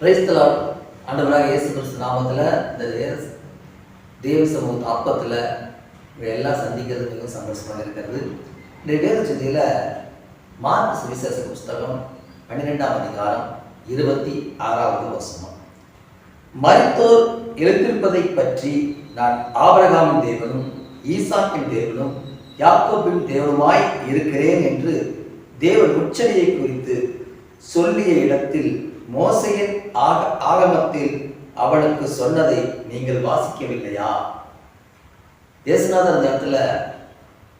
கிரைஸ்தலாம் ஆண்டவராக இயேசு கிறிஸ்து நாமத்தில் இந்த தேவ- சமூக அப்பத்தில் எல்லாம் சந்திக்கிறது மிகவும் சந்தோஷமாக இருக்கிறது. இந்த வேத செய்தியில் மார்க் சுவிசேஷ புஸ்தகம் பன்னிரெண்டாம் அதிகாரம் இருபத்தி ஆறாவது வசனம். மருத்துவர் எழுத்திருப்பதை பற்றி நான் ஆபரகாமின் தேவனும் ஈசாக்கின் தேவனும் யாக்கோபின் தேவனுமாய் இருக்கிறேன் என்று தேவன் உச்சரியை குறித்து சொல்லிய இடத்தில் மோசையின் ஆக ஆகமத்தில் அவனுக்கு சொன்னதை நீங்கள் வாசிக்கவில்லையா? இயேசுநாதர் அந்த இடத்துல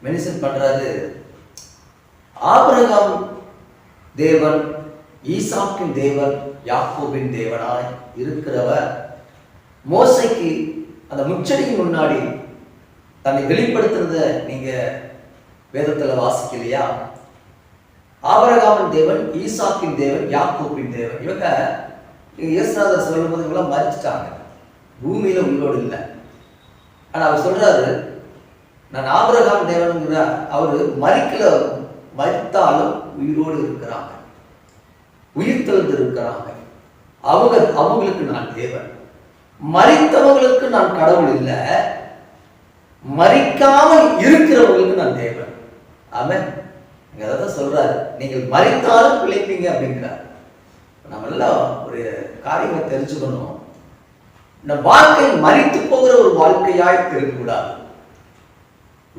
மென்ஷன் பண்றாரு ஆபிரகாம் தேவன் ஈசாக்கின் தேவன் யாக்கோபின் தேவனாய் இருக்கிறவர். மோசைக்கு அந்த முச்சடிக்கு முன்னாடி தன்னை வெளிப்படுத்துறத நீங்க வேதத்துல வாசிக்கலையா? ஆபரகாமின் தேவன் ஈசாக்கின் தேவன் யாக்கோப்பின் தேவன். இவங்க இங்கே இயேசுநாதர் சொல்லும்போது இவங்களாம் மறிச்சிட்டாங்க. பூமியில் உயிரோடு இல்லை. ஆனால் அவர் சொல்கிறாரு நான் ஆபரகாம் தேவனுங்கிற அவர் மறிக்கல மறித்தாலும் உயிரோடு இருக்கிறாங்க. உயிர் தெழுந்து இருக்கிறாங்க அவங்க அவங்களுக்கு நான் தேவன். மறித்தவங்களுக்கு நான் கடவுள் இல்லை. மறிக்காமல் இருக்கிறவங்களுக்கு நான் தேவன். ஆமென். இங்க சொல்றாரு நீங்கள் மறித்தாலும் பிழைப்பீங்க அப்படிங்கிறார். நம்ம எல்லாம் ஒரு காரியங்களை தெரிஞ்சுக்கணும். இந்த வாழ்க்கை மறித்து போகிற ஒரு வாழ்க்கையாய் இருக்கக்கூடாது.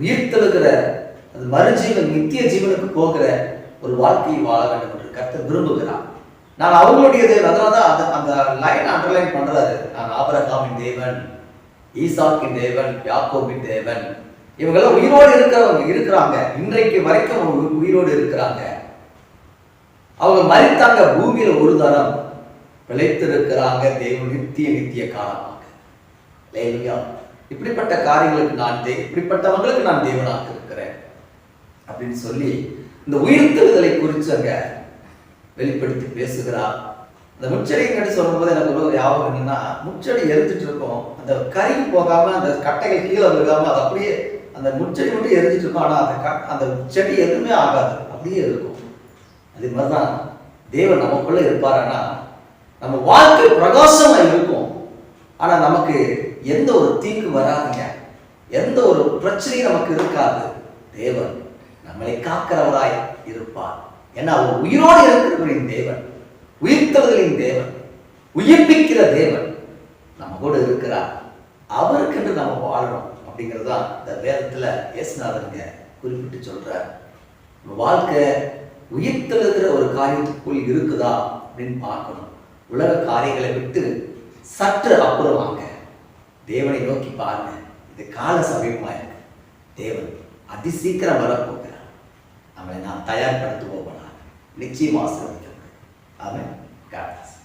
உயிர்த்தெழுகிற அது மறுஜீவன் நித்திய ஜீவனுக்கு போகிற ஒரு வாழ்க்கையை வாழ வேண்டும் என்று கருத்தை விரும்புகிறான் நான் அவங்களுடைய அதனாலதான் அதனால தான் அந்த அந்த லைன் அண்டர்லைன் பண்றாரு. நான் ஆபரகாமின் தேவன் ஈசாக்கின் தேவன் யாக்கோபின் தேவன். இவங்கெல்லாம் உயிரோடு இருக்கிறவங்க இருக்கிறாங்க. இன்றைக்கு வரைக்கும் அவங்க உயிரோடு இருக்கிறாங்க. அவங்க மறித்தாங்க. பூமியில ஒரு தரம் பிழைத்திருக்கிறாங்க. தேவன் நித்திய நித்திய காலமாக. இல்லையா? இப்படிப்பட்ட காரியங்களுக்கு நான் தே இப்படிப்பட்டவங்களுக்கு நான் தேவனாக இருக்கிறேன். அப்படின்னு சொல்லி இந்த உயிர்த்தெழுதலை குறித்து அங்க வெளிப்படுத்தி பேசுகிறார். அந்த முச்செடி கட்டி சொல்லும்போது எனக்கு ஒரு ஞாபகம் என்னன்னா முச்செடி எரிஞ்சிட்டு இருக்கோம். அந்த கறி போகாம அந்த கட்டைகள் கீழே விழுகாம அது அப்படியே அந்த முச்செடி மட்டும் எரிஞ்சிட்டு இருக்கும். ஆனா அந்த அந்த செடி எதுவுமே ஆகாது. அப்படியே இருக்கும். அதே மாதிரிதான் தேவன் நமக்குள்ள இருப்பாருன்னா நம்ம வாழ்க்கை பிரகாசமா இருக்கும். ஆனா நமக்கு எந்த ஒரு தீங்கு வராதுங்க. எந்த ஒரு பிரச்சனையும் நமக்கு இருக்காது. தேவன் நம்மளை காக்கிறவராய் இருப்பார். ஏன்னா அவர் உயிரோடு இருக்கிறவரின் தேவன் உயிர்த்தவர்களின் தேவன் உயிர்ப்பிக்கிற தேவன் நம்ம கூட இருக்கிறார். அவருக்கென்று நம்ம வாழ்றோம் அப்படிங்கிறது தான் இந்த வேதத்தில் இயேசுநாதருங்க குறிப்பிட்டு சொல்றார். நம்ம வாழ்க்கை உயிர்த்தெழுகிற ஒரு காரியத்துக்குள் இருக்குதா அப்படின்னு பார்க்கணும். உலக காரியங்களை விட்டு சற்று அப்புறமாங்க தேவனை நோக்கி பாருங்க. இது கால சமீபமாக இருக்கு. தேவன் அதிசீக்கிரம் வரப்போகிறார். நம்மளை நான் தயார்படுத்துவோம் நிச்சயமா ஆசீர்வதிக்கிறேன் ஆமென். அவன் காரணம்